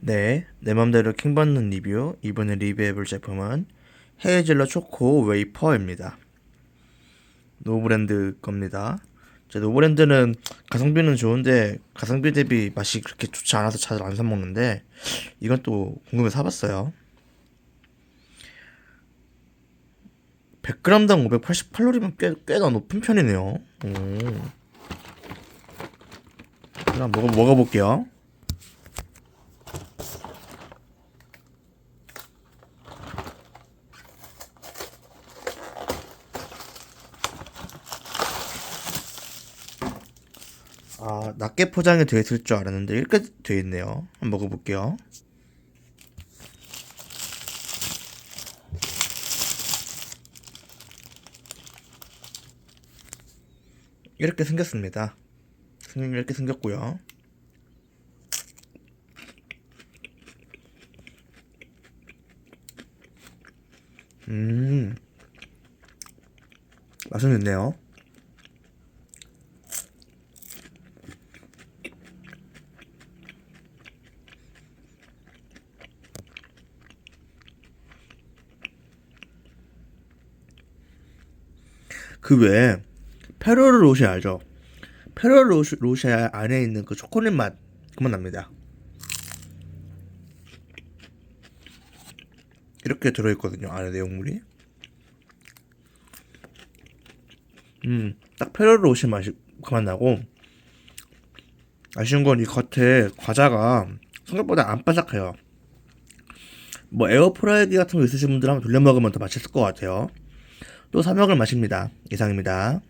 네, 내 맘대로 킹받는 리뷰. 이번에 리뷰해볼 제품은 헤이즐넛 초코 웨이퍼입니다. 노브랜드 겁니다. 제 노브랜드는 가성비는 좋은데 가성비 대비 맛이 그렇게 좋지 않아서 잘 안 사 먹는데 이건 또 궁금해서 사봤어요. 100g당 588칼로리면 꽤, 꽤나 높은 편이네요. 오. 그럼 먹어, 먹어볼게요. 아, 낮게 포장이 되어 있을 줄 알았는데 이렇게 되어 있네요. 한번 먹어볼게요. 이렇게 생겼습니다. 생- 이렇게 생겼고요. 음, 맛은 있네요. 그 외에 페로르 로쉐 알죠? 페로르 로쉐 안에 있는 그 초콜릿 맛 그만 납니다. 이렇게 들어있거든요 안에 내용물이. 음, 딱 페로르 로쉐 맛이 그만 나고 아쉬운 건 이 겉에 과자가 생각보다 안 바삭해요. 뭐 에어프라이기 같은 거 있으신 분들 한번 돌려 먹으면 더 맛있을 것 같아요. 또사 먹을 맛입니다. 이상입니다.